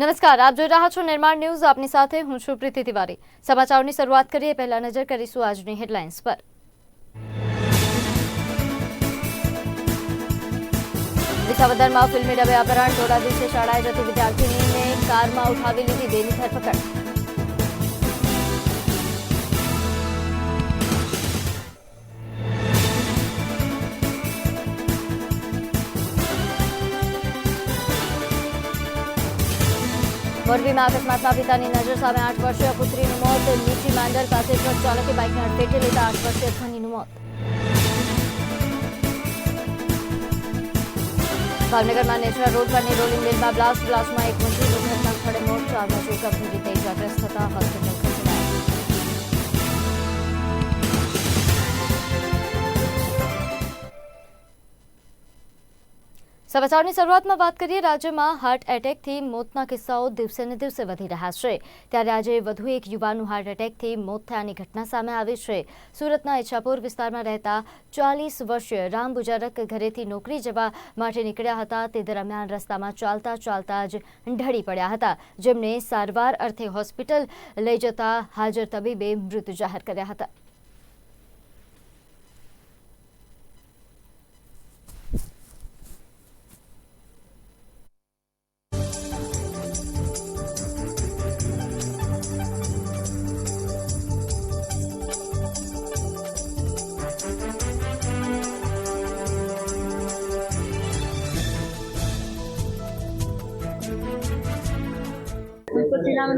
નમસ્કાર, આપ જોઈ રહ્યા છો નિર્માણ ન્યૂઝ, આપની સાથે હું છું પ્રીતિ તિવારી. સમાચારોની શરૂઆત કરીએ, પહેલા નજર કરીશું આજની હેડલાઇન્સ પર. વિસાવદરમાં ફિલ્મી ડબે અપહરણ થોડા દિવસે શાળાએ જતી વિદ્યાર્થીનીને કારમાં ઉઠાવી લીધી બેની ધરપકડ. મોરબીમાં અકસ્માતમાં પિતાની નજર સામે આઠ વર્ષીય પુત્રીનું મોત. નીચી માંડર પાસે ટ્રક ચાલકે બાઇકને અડફેટે લેતા આઠ વર્ષીય ધનીનું મોત. ભાવનગરમાં નેશનલ રોડ પરની રોલિંગ મિલમાં બ્લાસ્ટ બ્લાસ્ટમાં એક મંત્રી દુર્ઘટના સ્થળે મોત ચાર મજૂર ગંભીર રીતે ઇજાગ્રસ્ત થતા હોસ્પિટલ સમાચારની શરૂઆતમાં વાત કરીએ, રાજ્યમાં હાર્ટ એટેકથી મોતના કિસ્સાઓ દિવસે ને દિવસે વધી રહ્યા છે. ત્યારે આજે વધુ એક યુવાનનું હાર્ટ એટેકથી મોત થયાની ઘટના સામે આવી છે. સુરતના ઈચ્છાપુર વિસ્તારમાં રહેતા ચાલીસ વર્ષીય રામ બુજારક ઘરેથી નોકરી જવા માટે નીકળ્યા હતા. તે દરમિયાન રસ્તામાં ચાલતા ચાલતા જ ઢળી પડ્યા હતા. જેમને સારવાર અર્થે હોસ્પિટલ લઈ જતા હાજર તબીબે મૃત જાહેર કર્યા હતા.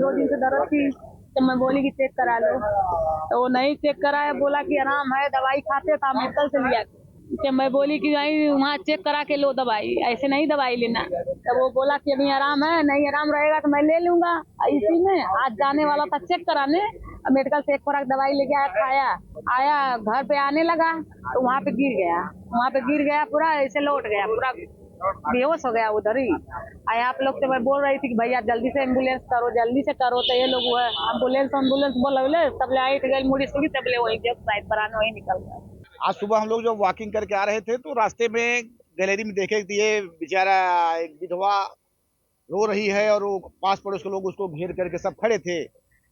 दो दिन से दर्द थी तो मैं बोली कि चेक करा लो। तो वो नहीं चेक कराया, बोला कि आराम है, दवाई खाते था मेडिकल से लिया। तो मैं बोली कि नहीं, वहाँ चेक करा के लो दवाई, ऐसे नहीं दवाई लेना। तो वो बोला कि अभी आराम है, नहीं आराम रहेगा तो मैं ले लूँगा। इसी में आज जाने वाला था चेक कराने मेडिकल से एक खुराक दवाई लेके आया, खाया। आया, घर पे आने लगा तो वहाँ पे गिर गया। वहाँ पे गिर गया पूरा, ऐसे लौट गया पूरा। बेहोश हो गया उधर ही। आए आप लोग से मैं बोल रही थी कि भैया, जल्दी से एंबुलेंस करो, जल्दी से करो तो ये लोग वो है। एंबुलेंस एंबुलेंस बोले तब ले आई गई मुड़ी सुनी तब ले वही जब साइड पर आने, वही निकल गया आज सुबह हम लोग जब वॉकिंग करके आ रहे थे तो रास्ते में गैलरी में देखे ये बेचारा एक विधवा रो रही है और वो पास पड़ोस के लोग उसको घेर करके सब खड़े थे।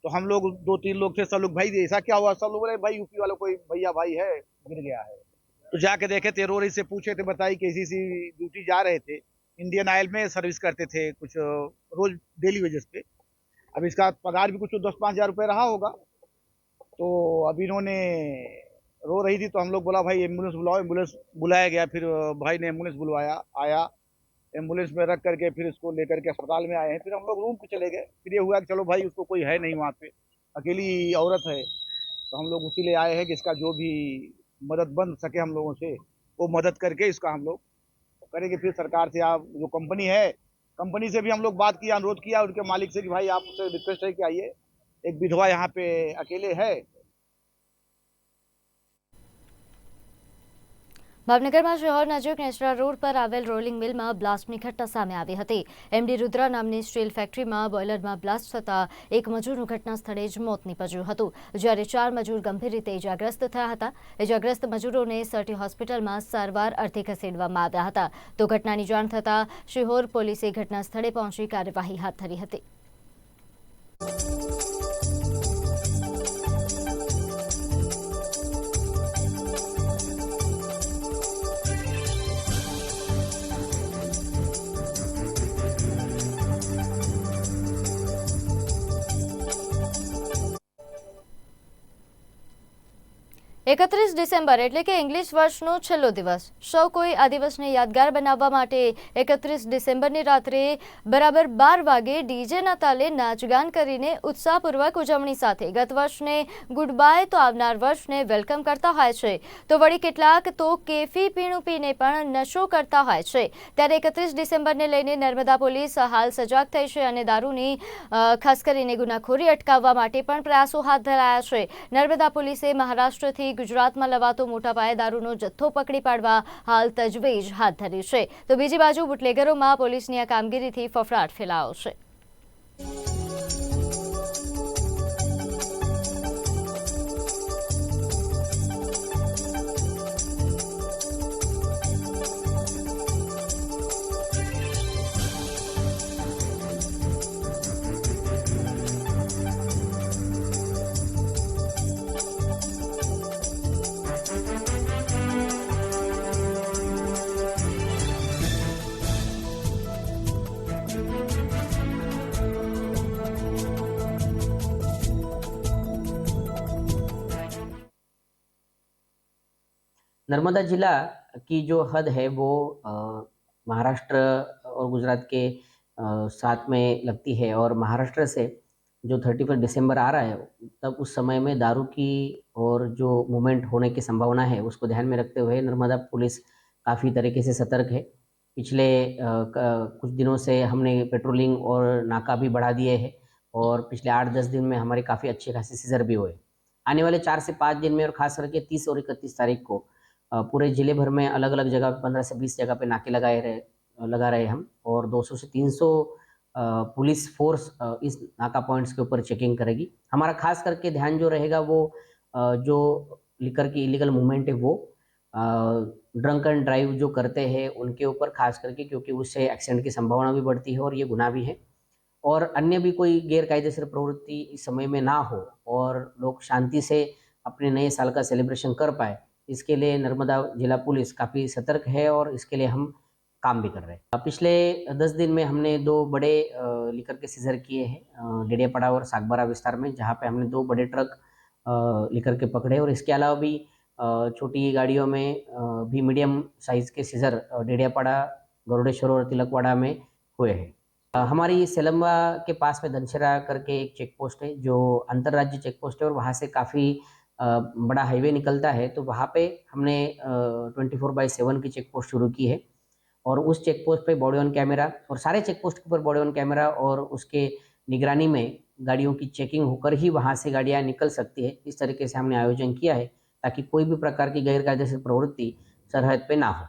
तो हम लोग दो तीन लोग थे, सब लोग, भाई, ऐसा क्या हुआ? सब लोग बोले, भाई, यूपी वाला कोई भैया भाई है, गिर गया है। तो जाके देखे थे रो रही से पूछे थे, बताई कैसी सी ड्यूटी जा रहे थे। इंडियन ऑयल में सर्विस करते थे कुछ रोज डेली वेजेस पे। अब इसका पगार भी कुछ दस पाँच हज़ार रुपये रहा होगा। तो अब इन्होंने रो रही थी तो हम लोग बोला, भाई, एंबुलेंस बुलाओ। एंबुलेंस बुलाया गया, फिर भाई ने एंबुलेंस बुलवाया, आया। एंबुलेंस में रख करके फिर इसको लेकर के अस्पताल में आए हैं। फिर हम लोग रूम पे चले गए। फिर ये हुआ कि चलो भाई, उसको कोई है नहीं वहाँ पे। अकेली औरत है। तो हम लोग उसी लिए आए हैं कि इसका जो भी मदद बन सके हम लोगों से, वो मदद करके इसका हम लोग करेंगे। फिर सरकार से आप, जो कंपनी है, कंपनी से भी हम लोग बात किया, अनुरोध किया, उनके मालिक से कि भाई आपसे रिक्वेस्ट है कि आइए। एक विधवा यहाँ पे अकेले है ભાવનગરમાં શહેર નજીક નેસરા રોડ પર આવેલ રોલિંગ મિલમાં બ્લાસ્ટની ઘટના સામે આવી હતી. એમડી રુદ્રા નામની સ્ટીલ ફેક્ટરીમાં બોઇલરમાં બ્લાસ્ટ થતા એક મજૂરનું ઘટના સ્થળે જ મોત નીપજ્યું હતું. જ્યારે ચાર મજૂર ગંભીર રીતે ઇજાગ્રસ્ત થયા હતા, ઇજાગ્રસ્ત મજૂરોને સર્ટી હોસ્પિટલમાં સારવાર અર્થે ખસેડવામાં આવ્યા હતા. તો ઘટનાની જાણ થતાં શિહોર પોલીસે ઘટના સ્થળે પહોંચી કાર્યવાહી હાથ ધરી હતી. એકત્રીસ ડિસેમ્બર એટલે કે ઇંગ્લિશ વર્ષનો છેલ્લો દિવસ. સૌ કોઈ આ દિવસને યાદગાર બનાવવા માટે એકત્રીસ ડિસેમ્બરની રાત્રે બરાબર બાર વાગે ડીજેના તાલે નાચગાન કરીને ઉત્સાહપૂર્વક ઉજવણી સાથે ગત વર્ષને ગુડ બાય તો આવનાર વર્ષને વેલકમ કરતા હોય છે. તો વળી કેટલાક તો કેફી પીણું પીને પણ નશો કરતા હોય છે. ત્યારે એકત્રીસ ડિસેમ્બરને લઈને નર્મદા પોલીસ હાલ સજાગ થઈ છે અને દારૂની ખાસ કરીને ગુનાખોરી અટકાવવા માટે પણ પ્રયાસો હાથ ધરાયા છે. નર્મદા પોલીસે મહારાષ્ટ્રથી ગુજરાતમાં લવાતો મોટા પાયે દારૂનો જથ્થો પકડી પાડવા હાલ તજવીજ હાથ ધરી છે. તો બીજી બાજુ બુટલેગરોમાં પોલીસની આ કામગીરીથી ફફડાટ ફેલાયો છે. नर्मदा जिला की जो हद है वो महाराष्ट्र और गुजरात के साथ में लगती है और महाराष्ट्र से जो थर्टी फ़र्स्ट दिसंबर आ रहा है, तब उस समय में दारू की और जो मूवमेंट होने की संभावना है, उसको ध्यान में रखते हुए नर्मदा पुलिस काफ़ी तरीके से सतर्क है। पिछले कुछ दिनों से हमने पेट्रोलिंग और नाका भी बढ़ा दिए हैं और पिछले आठ दस दिन में हमारे काफ़ी अच्छे खासे सीजर भी हुए। आने वाले चार से पाँच दिन में और खास करके तीस और इकतीस तारीख को पूरे ज़िले भर में अलग अलग जगह पंद्रह से बीस जगह पे नाके लगाए रहे लगा रहे हम और 200 से 300 अ, पुलिस फोर्स इस नाका पॉइंट्स के ऊपर चेकिंग करेगी। हमारा खास करके ध्यान जो रहेगा वो जो लिकर की इलीगल मूवमेंट है वो ड्रंक एंड ड्राइव जो करते हैं उनके ऊपर खास करके क्योंकि उससे एक्सीडेंट की संभावना भी बढ़ती है और ये गुनाह भी है। और अन्य भी कोई गैर कायदेसर प्रवृत्ति इस समय में ना हो और लोग शांति से अपने नए साल का सेलिब्रेशन कर पाए इसके लिए नर्मदा जिला पुलिस काफ़ी सतर्क है और इसके लिए हम काम भी कर रहे हैं। पिछले दस दिन में हमने दो बड़े लिकर के सीजर किए हैं डेडियापाड़ा और सागबारा विस्तार में, जहाँ पे हमने दो बड़े ट्रक लिकर के पकड़े और इसके अलावा भी छोटी गाड़ियों में भी मीडियम साइज़ के सीजर डेडियापाड़ा, गरुड़ेश्वर और तिलकवाड़ा में हुए हैं। हमारी सेलम्बा के पास में धनशेरा करके एक चेक पोस्ट है, जो अंतर्राज्य चेक पोस्ट है और वहाँ से काफ़ी बड़ा हाईवे निकलता है तो वहाँ पे हमने ट्वेंटी फोर बाई सेवन की चेक पोस्ट शुरू की है। और उस चेक पोस्ट पर बॉडी ऑन कैमरा और सारे चेक पोस्ट के ऊपर बॉडी ऑन कैमरा और उसके निगरानी में गाड़ियों की चेकिंग होकर ही वहाँ से गाड़ियाँ निकल सकती है। इस तरीके से हमने आयोजन किया है, ताकि कोई भी प्रकार की गैर कायदेसर प्रवृत्ति सरहद पे ना हो।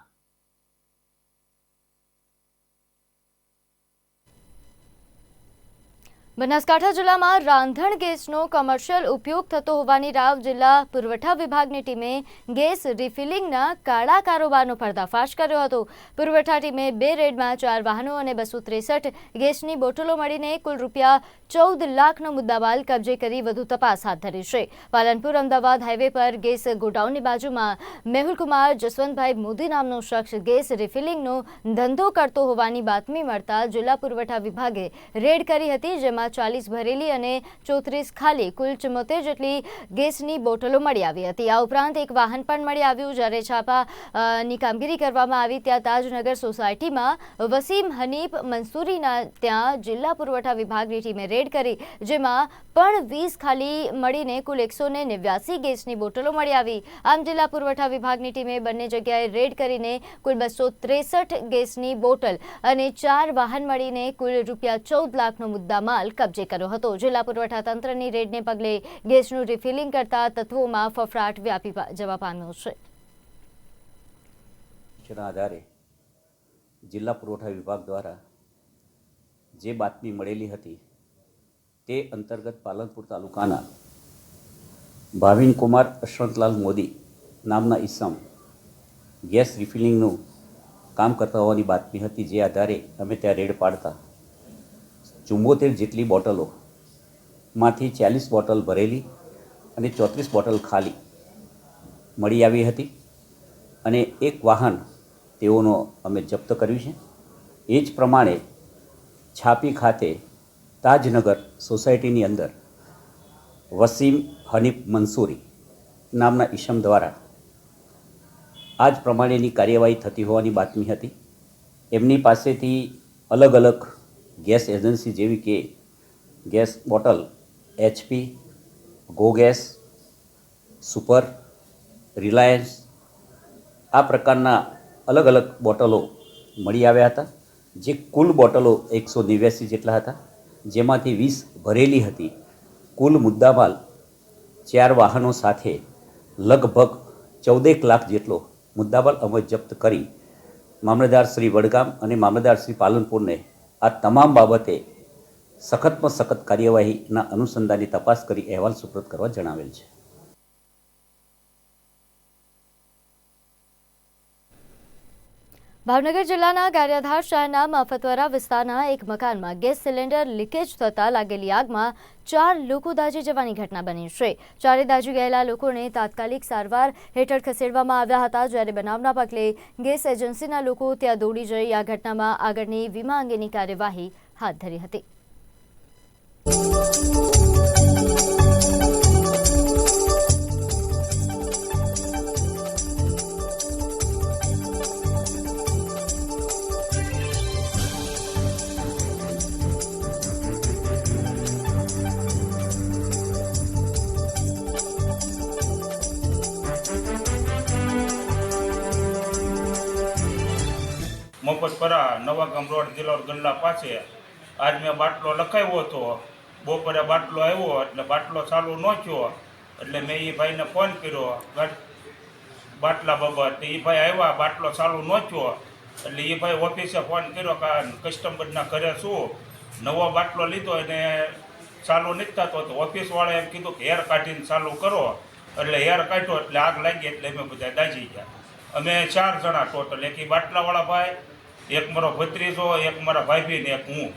બનાસકાંઠા જિલ્લામાં રાંધણ ગેસનો કમર્શિયલ ઉપયોગ થતો હોવાની રાવ જિલ્લા પુરવઠા વિભાગની ટીમે ગેસ રિફિલિંગના કાળા કારોબારનો પર્દાફાશ કર્યો હતો. પુરવઠા ટીમે બે રેડમાં ચાર વાહનો અને બસો ત્રેસઠ ગેસની બોટલો મળીને કુલ રૂપિયા ચૌદ લાખનો મુદ્દામાલ કબજે કરી વધુ તપાસ હાથ ધરી છે. પાલનપુર અમદાવાદ હાઈવે પર ગેસ ગોડાઉનની બાજુમાં મેહુલકુમાર જસવંતભાઈ મોદી નામનો શખ્સ ગેસ રિફિલિંગનો ધંધો કરતો હોવાની બાતમી મળતા જિલ્લા પુરવઠા વિભાગે રેડ કરી હતી, જેમાં ચાલીસ ભરેલી અને ચોત્રીસ ખાલી કુલ ચુમ્મોતેર જેટલી ગેસની બોટલો મળી આવી હતી. આ ઉપરાંત એક વાહન પણ મળી આવ્યું જ્યારે છાપાની કામગીરી કરવામાં આવી ત્યાં તાજનગર સોસાયટીમાં વસીમ હનીફ મંસૂરીના ત્યાં જિલ્લા પુરવઠા વિભાગની ટીમે રેડ કરી, જેમાં પણ વીસ ખાલી મળીને કુલ એકસો ને નેવ્યાસી ગેસની બોટલો મળી આવી. આમ જિલ્લા પુરવઠા વિભાગની ટીમે બંને જગ્યાએ રેડ કરીને કુલ બસો ત્રેસઠ ગેસની બોટલ અને ચાર વાહન મળીને કુલ રૂપિયા ચૌદ લાખનો મુદ્દામાલ કબજે કર્યો હતો. જિલ્લા પુરવઠા તંત્રની રેડને પગલે ગેસનું રિફિલિંગ કરતા તત્વોમાં ફફડાટ વ્યાપી જવા પામ્યો છે. આધારે જિલ્લા પુરવઠા વિભાગ દ્વારા જે બાતમી મળેલી હતી તે અંતર્ગત પાલનપુર તાલુકાના ભાવિન કુમાર અશવંતલાલ મોદી નામના ઈસમ ગેસ રિફિલિંગનું કામ કરતા હોવાની બાતમી હતી. જે આધારે અમે ત્યાં રેડ પાડતા ચુમ્મોતેર જેટલી બોટલો માંથી ચાલીસ બોટલ ભરેલી અને ચોત્રીસ બોટલ ખાલી મળી આવી હતી. અને એક વાહન તેઓનો અમે જપ્ત કર્યું છે. એ જ પ્રમાણે છાપી ખાતે તાજનગર સોસાયટીની અંદર વસીમ હનીફ મંસૂરી નામના ઈશમ દ્વારા આ જ પ્રમાણેની કાર્યવાહી થતી હોવાની બાતમી હતી. એમની પાસેથી અલગ અલગ ગેસ એજન્સી જેવી કે gas bottle, HP, go gas, super, Reliance, આ પ્રકારના અલગ અલગ બોટલો મળી આવ્યા હતા, જે કુલ બોટલો એકસો નેવ્યાસી જેટલા હતા, જેમાંથી વીસ ભરેલી હતી. કુલ મુદ્દામાલ ચાર વાહનો સાથે લગભગ ચૌદેક લાખ જેટલો મુદ્દામાલ અમે જપ્ત કરી. મામલતદાર શ્રી વડગામ અને મામલતદાર શ્રી પાલનપુરને આ તમામ બાબતે સખતમાં સખત કાર્યવાહીના અનુસંધાનની તપાસ કરી અહેવાલ સુપ્રત કરવા જણાવેલ છે. ભાવનગર જિલ્લાના ગારિયાધાર શહેરના મફતવરા વિસ્તારના એક મકાનમાં ગેસ સિલિન્ડર લીકેજ થતાં લાગેલી આગમાં ચાર લોકો દાઝી જવાની ઘટના બની છે. ચારે દાજી ગયેલા લોકોને તાત્કાલિક સારવાર હેઠળ ખસેડવામાં આવ્યા હતા. જ્યારે બનાવના પગલે ગેસ એજન્સીના લોકો ત્યાં દોડી જઈ આ ઘટનામાં આગળની વીમા અંગેની કાર્યવાહી હાથ ધરી હતી. મફતપરા નવાગામ રોડ જિલ્લા ગલ્લા પાસે આજ મેં બાટલો લખાવ્યો હતો. બપોરે બાટલો આવ્યો એટલે બાટલો ચાલુ ન થયો. એટલે મેં એ ભાઈને ફોન કર્યો બાટલા બાબત એ ભાઈ આવ્યા, બાટલો ચાલુ ન થયો. એટલે એ ભાઈ ઓફિસે ફોન કર્યો કે કસ્ટમરના ઘરે શું? નવો બાટલો લીધો એને ચાલુ નથી થતો. તો ઓફિસવાળાએ એમ કીધું કે, હેર કાઢીને ચાલુ કરો. એટલે હેર કાઢ્યો એટલે આગ લાગી એટલે અમે બધા દાજી ગયા. અમે ચાર જણા ટોટલ. એક બાટલાવાળા ભાઈ એક મારો ભત્રીજો એક મારા ભાઈ ને એક હું.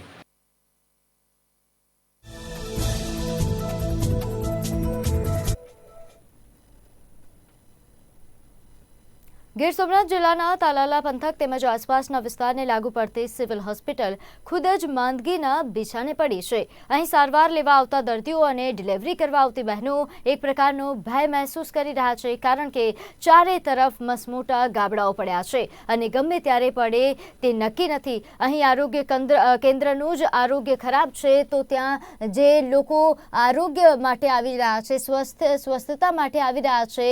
ગીર સોમનાથ જિલ્લાના તાલાલા પંથક તેમજ આસપાસના વિસ્તારને લાગુ પડતી સિવિલ હોસ્પિટલ ખુદ જ માંદગીના બિછાને પડી છે. અહીં સારવાર લેવા આવતા દર્દીઓ અને ડિલિવરી કરવા આવતી બહેનો એક પ્રકારનો ભય મહેસૂસ કરી રહ્યા છે, કારણ કે ચારે તરફ મસમોટા ગાબડાઓ પડ્યા છે અને ગમે ત્યારે પડે તે નક્કી નથી. અહીં આરોગ્ય કેન્દ્ર કેન્દ્રનું જ આરોગ્ય ખરાબ છે, તો ત્યાં જે લોકો આરોગ્ય માટે આવી રહ્યા છે, સ્વસ્થ, સ્વસ્થતા માટે આવી રહ્યા છે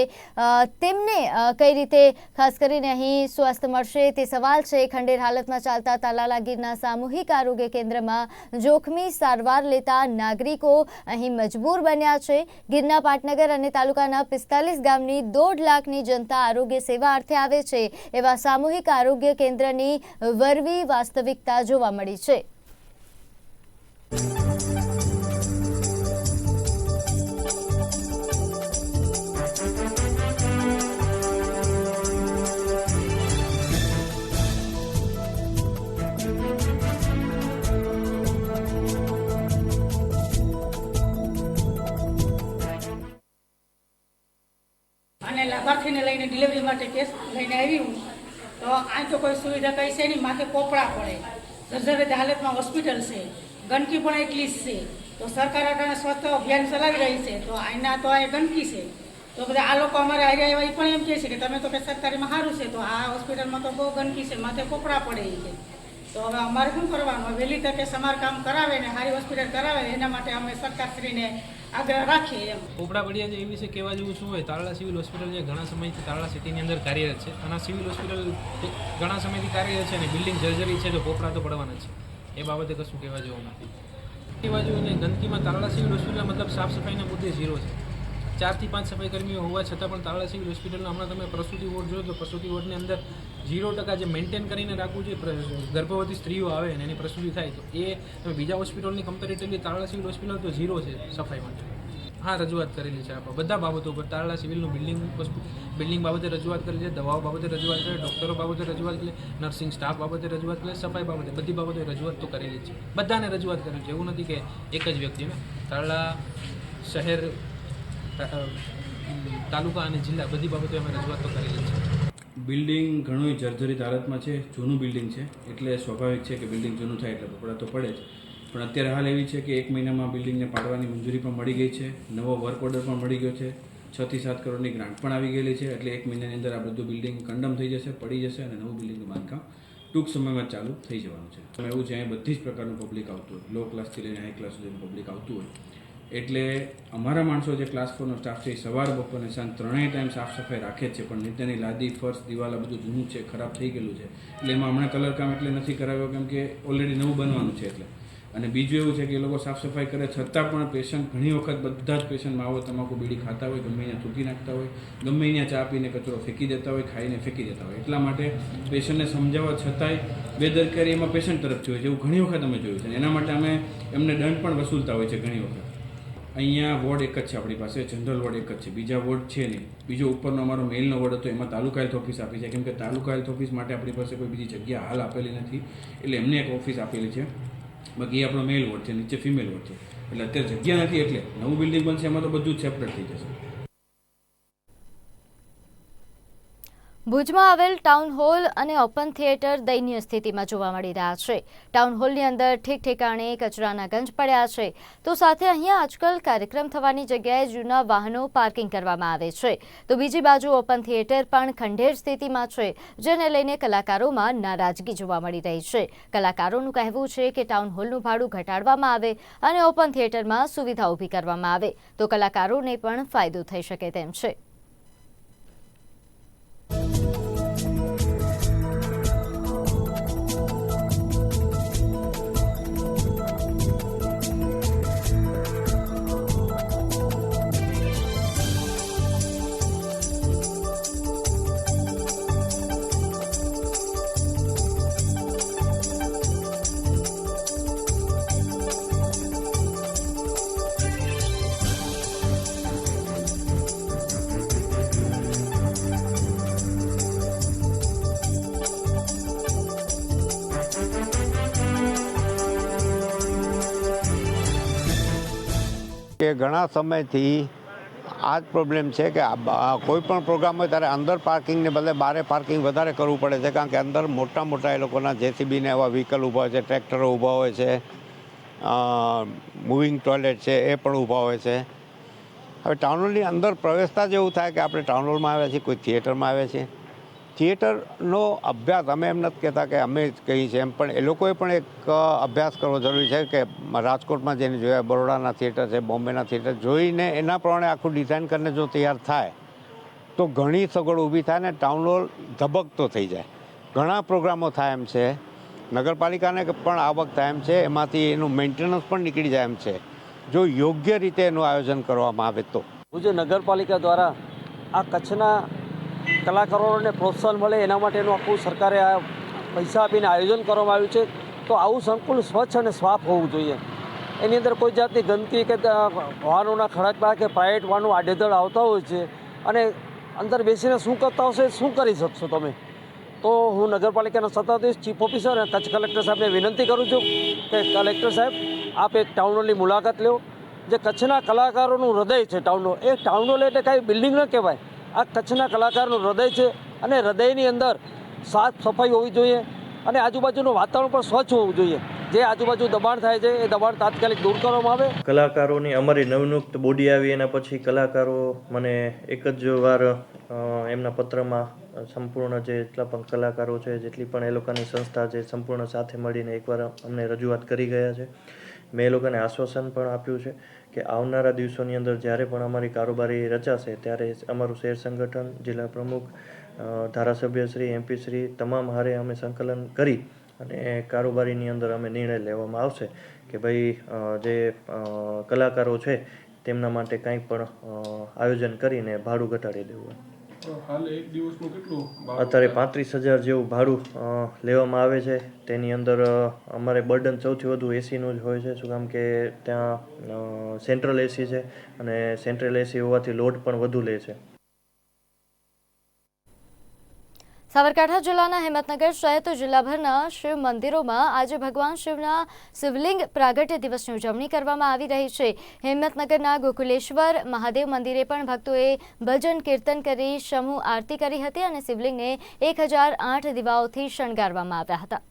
તેમને કઈ રીતે ખાસ કરીને અહીં સ્વાસ્થ્ય મળશે તે સવાલ છે. ખંડેર હાલતમાં ચાલતા તાલાલા ગીરના સામૂહિક આરોગ્ય કેન્દ્રમાં જોખમી સારવાર લેતા નાગરિકો અહીં મજબૂર બન્યા છે. ગીરના પાટનગર અને તાલુકાના પિસ્તાલીસ ગામની દોઢ લાખની જનતા આરોગ્ય સેવા અર્થે આવે છે. એવા સામૂહિક આરોગ્ય કેન્દ્રની વરવી વાસ્તવિકતા જોવા મળી છે. લઈને ડિલિવરી માટે કેસ લઈને આવી હું. તો આ તો કોઈ સુવિધા કઈ છે નહીં, માથે કોપડા પડે. જર્જરિત હાલતમાં હોસ્પિટલ છે, ગંદકી પણ એટલી જ છે. તો સરકાર અટાણે સ્વચ્છ અભિયાન ચલાવી રહી છે, તો આના તો આ ગંદકી છે. તો બધા આ લોકો અમારે આર્યા એવા પણ એમ કહે છે કે તમે તો કે સરકારીમાં સારું છે, તો આ હોસ્પિટલમાં તો બહુ ગંદકી છે, માથે કોપડા પડે એ તો હવે અમારે શું કરવાનું? વહેલી તકે સમારકામ કરાવે ને સારી હોસ્પિટલ કરાવે એના માટે અમે સરકારશ્રીને આગ્રહ રાખીએ એમ. પોપડા છે એ વિશે કહેવા જેવું શું હોય? તારલા સિવિલ હોસ્પિટલ જે ઘણા સમયથી તારલા સિટીની અંદર કાર્યરત છે. અને સિવિલ હોસ્પિટલ ઘણા સમયથી કાર્યરત છે અને બિલ્ડિંગ જર્જરી છે તો પોપડા તો પડવાના છે. એ બાબતે કશું કહેવા જેવું નથી. કહેવા જેવું ને ગંદકીમાં તારલા સિવિલ હોસ્પિટલ મતલબ સાફ સફાઈના મુદ્દે ઝીરો છે. ચારથી પાંચ સફાઈ કર્મીઓ હોવા છતાં પણ તારલા સિવિલ હોસ્પિટલનો હમણાં તમે પ્રસૂતિ વોર્ડ જોયો તો પ્રસૂતિ વોર્ડની અંદર ઝીરો ટકા જે મેન્ટેન કરીને રાખવું જોઈએ ગર્ભવતી સ્ત્રીઓ આવે અને એની પ્રસૂતિ થાય, તો એ તમે બીજા હોસ્પિટલની કમ્પેરેટિવલી તારલા સિવિલ હોસ્પિટલ તો ઝીરો છે સફાઈ માટે હા, રજૂઆત કરેલી છે આપણે બધા બાબતો ઉપર તારલા સિવિલનું બિલ્ડિંગ બિલ્ડિંગ બાબતે રજૂઆત કરેલી છે, દવાઓ બાબતે રજૂઆત કરે ડૉક્ટરો બાબતે રજૂઆત કરે નર્સિંગ સ્ટાફ બાબતે રજૂઆત કરે સફાઈ બાબતે બધી બાબતે રજૂઆત તો કરેલી છે. બધાને રજૂઆત કરેલી છે. એવું નથી કે એક જ વ્યક્તિને. તાળા શહેર તાલુકા અને જિલ્લા બધી બાબતે અમે રજૂઆતો કરેલી છે. બિલ્ડિંગ ઘણું જર્જરિત હાલતમાં છે, જૂનું બિલ્ડિંગ છે, એટલે સ્વાભાવિક છે કે બિલ્ડિંગ જૂનું થાય એટલે કપડાં તો પડે જ. પણ અત્યારે હાલ એવી છે કે એક મહિનામાં બિલ્ડિંગને પાડવાની મંજૂરી પણ મળી ગઈ છે, નવો વર્ક ઓર્ડર પણ મળી ગયો છે, છ થી સાત કરોડની ગ્રાન્ટ પણ આવી ગયેલી છે, એટલે એક મહિનાની અંદર આ બધું બિલ્ડિંગ કંડમ થઈ જશે, પડી જશે અને નવું બિલ્ડિંગનું બાંધકામ ટૂંક સમયમાં ચાલુ થઈ જવાનું છે. એવું છે અહીં બધી જ પ્રકારનું પબ્લિક આવતું હોય. લો ક્લાસથી લઈને હાઈ ક્લાસ સુધીનું પબ્લિક આવતું હોય. એટલે અમારા માણસો જે ક્લાસ ફોરનો સ્ટાફ છે એ સવાર, બપોર અને સાંજ ત્રણેય ટાઈમ સાફ સફાઈ રાખે છે. પણ નીચેની લાદી, ફર્શ, દિવાલ બધું જૂનું છે, ખરાબ થઈ ગયેલું છે. એટલે એમાં હમણાં કલર કામ એટલે નથી કરાવ્યો, કેમ કે ઓલરેડી નવું બનવાનું છે એટલે. અને બીજું એવું છે કે એ લોકો સાફ સફાઈ કરે છતાં પણ પેશન્ટ ઘણી વખત બધા જ પેશન્ટ માવો તમાકુ બીડી ખાતા હોય, ગમે અહીંયા થૂકી નાખતા હોય, ગમે અહીંયા ચા પીને કચરો ફેંકી દેતા હોય, ખાઈને ફેંકી દેતા હોય. એટલા માટે પેશન્ટને સમજાવવા છતાંય બેદરકારી એમાં પેશન્ટ તરફથી હોય છે. એવું ઘણી વખત અમે જોયું છે. એના માટે અમે એમને દંડ પણ વસૂલતા હોય છે ઘણી વખત. અહીંયા વોર્ડ એક જ છે આપણી પાસે, જનરલ વોર્ડ એક જ છે. બીજા વોર્ડ છે નહીં. બીજો ઉપરનો અમારો મેલનો વોર્ડ હતો, એમાં તાલુકા હેલ્થ ઓફિસ આપી છે. કેમ કે તાલુકા હેલ્થ ઓફિસ માટે આપણી પાસે કોઈ બીજી જગ્યા હાલ આપેલી નથી, એટલે એમને એક ઓફિસ આપેલી છે. બાકી આપણો મેલ વોર્ડ છે, નીચે ફિમેલ વોર્ડ છે. એટલે અત્યારે જગ્યા નથી એટલે નવું બિલ્ડિંગ બનશે, એમાં તો બધું જ સેપરેટ થઈ જશે. ભુજમાં આવેલ ટાઉન હોલ અને ઓપન થિયેટર દયનીય સ્થિતિમાં જોવા મળી રહ્યા છે. ટાઉન હોલની અંદર ઠીક ઠેકાણે કચરાના ગંજ પડ્યા છે. તો સાથે અહીંયા આજકાલ કાર્યક્રમ થવાની જગ્યાએ જૂના વાહનો પાર્કિંગ કરવામાં આવે છે. તો બીજી બાજુ ઓપન થિયેટર પણ ખંડેર સ્થિતિમાં છે, જેને લઈને કલાકારોમાં નારાજગી જોવા મળી રહી છે. કલાકારોનું કહેવું છે કે ટાઉન હોલનું ભાડું ઘટાડવામાં આવે અને ઓપન થિયેટરમાં સુવિધા ઊભી કરવામાં આવે. તો કલાકારોને પણ ફાયદો થઈ શકે તેમ છે. કે ઘણા સમયથી આ જ પ્રોબ્લેમ છે કે કોઈ પણ પ્રોગ્રામ હોય ત્યારે અંદર પાર્કિંગને બદલે બારે પાર્કિંગ વધારે કરવું પડે છે. કારણ કે અંદર મોટા મોટા એ લોકોના જેસીબીને એવા વ્હીકલ ઊભા હોય છે ટ્રેક્ટરો ઊભા હોય છે મૂવિંગ ટોયલેટ છે, એ પણ ઊભા હોય છે. હવે ટાઉન હોલની અંદર પ્રવેશતા જ એવું થાય કે આપણે ટાઉન હોલમાં આવ્યા છીએ, કોઈ થિયેટરમાં આવ્યા છીએ. થિયેટરનો અભ્યાસ, અમે એમ નથી કહેતા કે અમે જ કહીએ છીએ એમ, પણ એ લોકોએ પણ એક અભ્યાસ કરવો જરૂરી છે કે રાજકોટમાં જેને જોયા બરોડાના થિયેટર છે, બોમ્બેના થિયેટર, જોઈને એના પ્રમાણે આખું ડિઝાઇન કરીને જો તૈયાર થાય, તો ઘણી સગવડ ઊભી થાય ને ટાઉન હોલ ધબકતો થઈ જાય. ઘણા પ્રોગ્રામો થાય એમ છે. નગરપાલિકાને પણ આવક થાય એમ છે, એમાંથી એનું મેન્ટેનન્સ પણ નીકળી જાય એમ છે. જો યોગ્ય રીતે એનું આયોજન કરવામાં આવે તો. ભુજ નગરપાલિકા દ્વારા આ કચ્છના કલાકારોને પ્રોત્સાહન મળે, એના માટેનું આખું સરકારે આ પૈસા આપીને આયોજન કરવામાં આવ્યું છે. તો આવું સંકુલ સ્વચ્છ અને સાફ હોવું જોઈએ. એની અંદર કોઈ જાતની ગંદકી કે વાહનોના ખડકમાં કે પ્રાઇવેટ વાહનો આડેધડ આવતા હોય છે અને અંદર બેસીને શું કરતા હશે શું કરી શકશો તમે? તો હું નગરપાલિકાના સત્તાધીશ ચીફ ઓફિસર અને કચ્છ કલેક્ટર સાહેબને વિનંતી કરું છું કે કલેક્ટર સાહેબ, આપ એક ટાઉન હોલની મુલાકાત લો. જે કચ્છના કલાકારોનું હૃદય છે ટાઉન હોલ એ ટાઉન હોલ એટલે કાંઈ બિલ્ડિંગ ન કહેવાય. આ કચ્છના કલાકારનું હૃદય છે અને હૃદયની અંદર સાફ સફાઈ હોવી જોઈએ અને આજુબાજુનું વાતાવરણ પણ સ્વચ્છ હોવું જોઈએ. જે આજુબાજુ દબાણ થાય છે, એ દબાણ તાત્કાલિક દૂર કરવામાં આવે. કલાકારોની અમારી નવનિયુક્ત બોડી આવી, એના પછી કલાકારો મને એક જ વાર એમના પત્રમાં સંપૂર્ણ જે જેટલા પણ કલાકારો છે, જેટલી પણ એ લોકોની સંસ્થા છે, સંપૂર્ણ સાથે મળીને એકવાર અમને રજૂઆત કરી ગયા છે. મેં એ લોકોને આશ્વાસન પણ આપ્યું છે. કે આવનારા દિવસોની અંદર જ્યારે પણ અમારી કારોબારી રચાશે, ત્યારે અમારું શેર સંગઠન, જિલ્લા પ્રમુખ ધારાસભ્યશ્રી એમપીશ્રી તમામ હારે અમે સંકલન કરી અને કારોબારીની અંદર અમે નિર્ણય લેવામાં આવશે કે ભાઈ જે કલાકારો છે, તેમના માટે કાંઈ પણ આયોજન કરીને ભાડું ઘટાડી દેવું હાલ એક દિવસનું કેટલું અત્યારે પાંત્રીસ હજાર જેવું ભાડું લેવામાં આવે છે. તેની અંદર અમારે બર્ડન સૌથી વધુ એસીનું જ હોય છે. શું કામ કે ત્યાં સેન્ટ્રલ એસી છે અને સેન્ટ્રલ એસી હોવાથી લોડ પણ વધુ લે છે. સાબરકાંઠા જિલ્લાના હિંમતનગર સહિત જિલ્લાભરના શિવ મંદિરોમાં આજે ભગવાન શિવના શિવલિંગ પ્રાગટ્ય દિવસની ઉજવણી કરવામાં આવી રહી છે. હિંમતનગરના ગોકુલેશ્વર મહાદેવ મંદિરે પણ ભક્તોએ ભજન કીર્તન કરી, સમૂહ આરતી કરી હતી અને શિવલિંગને એક દીવાઓથી શણગારવામાં આવ્યા હતા.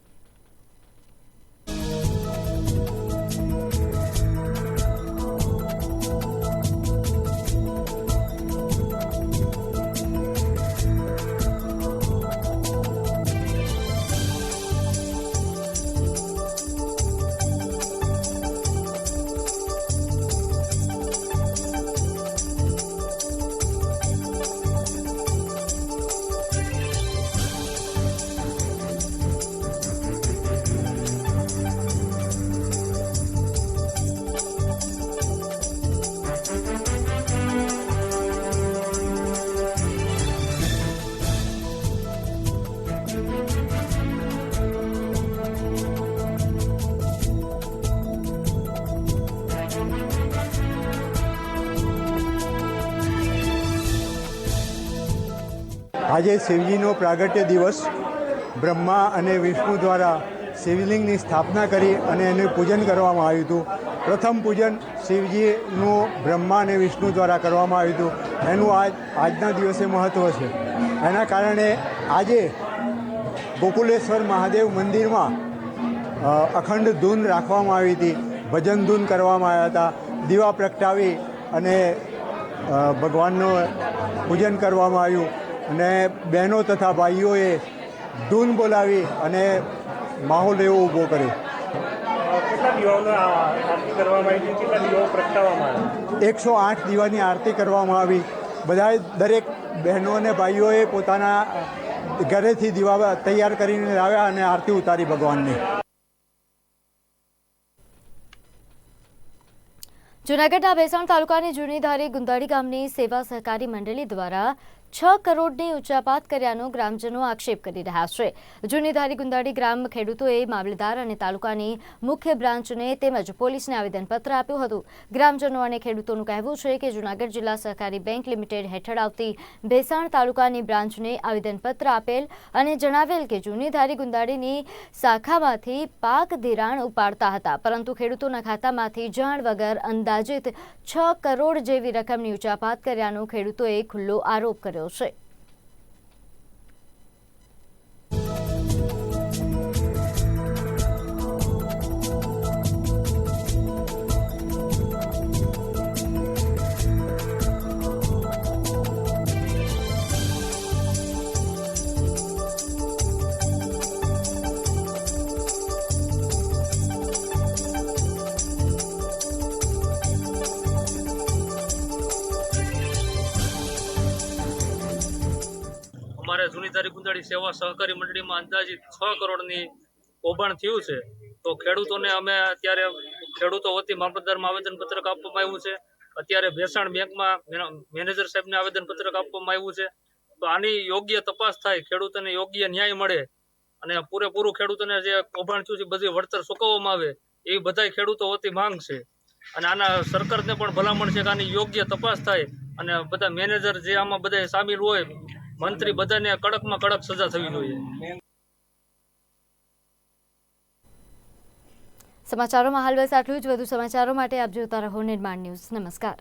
આજે શિવજીનો પ્રાગટ્ય દિવસ. બ્રહ્મા અને વિષ્ણુ દ્વારા શિવલિંગની સ્થાપના કરી અને એનું પૂજન કરવામાં આવ્યું હતું. પ્રથમ પૂજન શિવજીનું, બ્રહ્મા અને વિષ્ણુ દ્વારા કરવામાં આવ્યું હતું. એનું આજ, આજના દિવસે મહત્ત્વ છે. એના કારણે આજે ગોકુલેશ્વર મહાદેવ મંદિરમાં અખંડ ધૂન રાખવામાં આવી હતી. ભજન ધૂન કરવામાં આવ્યા હતા. દીવા પ્રગટાવી અને ભગવાનનું પૂજન કરવામાં આવ્યું. અને બહેનો તથા ભાઈઓએ ધૂન બોલાવી અને માહોલ એવો ઊભો કર્યો. એકસો આઠ દીવાની આરતી કરવામાં આવી. બધાએ દરેક બહેનો અને ભાઈઓએ પોતાના ઘરેથી દીવા તૈયાર કરીને લાવ્યા અને આરતી ઉતારી ભગવાનની. જૂનાગઢના ભેસાણ તાલુકાની જૂની ધારી ગુંદાળી ગામની સેવા સહકારી મંડળી દ્વારા છ કરોડની ઉચાપાત કર્યાનો ગ્રામજનો આક્ષેપ કરી રહ્યા છે. જૂની ધારી ગુંદાડી ગ્રામ ખેડૂતોએ મામલતદાર અને તાલુકાની મુખ્ય બ્રાન્ચને તેમજ પોલીસને આવેદનપત્ર આપ્યું હતું. ગ્રામજનો અને ખેડૂતોનું કહેવું છે કે જૂનાગઢ જિલ્લા સહકારી બેંક લિમિટેડ હેઠળ આવતી ભેસાણ તાલુકાની બ્રાન્ચને આવેદનપત્ર આપેલ અને જણાવેલ કે જૂની ધારી ગુંદાડીની શાખામાંથી પાક ધિરાણ ઉપાડતા હતા. પરંતુ ખેડૂતોના ખાતામાંથી જાણ વગર અંદાજિત છ કરોડ જેવી રકમની ઉચાપાત કર્યાનો ખેડૂતોએ ખુલ્લો આરોપ કર્યો. છે અમારે જૂની તારીખ ગુંદાળી સેવા સહકારી મંડળીમાં અંદાજિત છ કરોડની કૌભાંડ થયું છે. તો ખેડૂતોને અમે અત્યારે, ખેડૂતો વતી મામલતદારમાં આવેદનપત્રક આપવામાં આવ્યું છે. અત્યારે ભેસાણ બેંકમાં મેનેજર સાહેબને આવેદનપત્રક આપવામાં આવ્યું છે. તો આની યોગ્ય તપાસ થાય, ખેડૂતોને યોગ્ય ન્યાય મળે અને પૂરેપૂરું ખેડૂતોને જે કૌભાંડ થયું છે, બધી વળતર ચૂકવવામાં આવે એવી બધાય ખેડૂતો વતી માંગ છે. અને આના સરકારને પણ ભલામણ છે કે આની યોગ્ય તપાસ થાય અને બધા મેનેજર જે આમાં બધા સામેલ હોય મંત્રી બધાને કડકમાં કડક સજા થવી જોઈએ. સમાચારોમાં હાલ બસ આટલું જ. વધુ સમાચારો માટે આપ જોતા રહો નિર્માણ ન્યૂઝ. નમસ્કાર.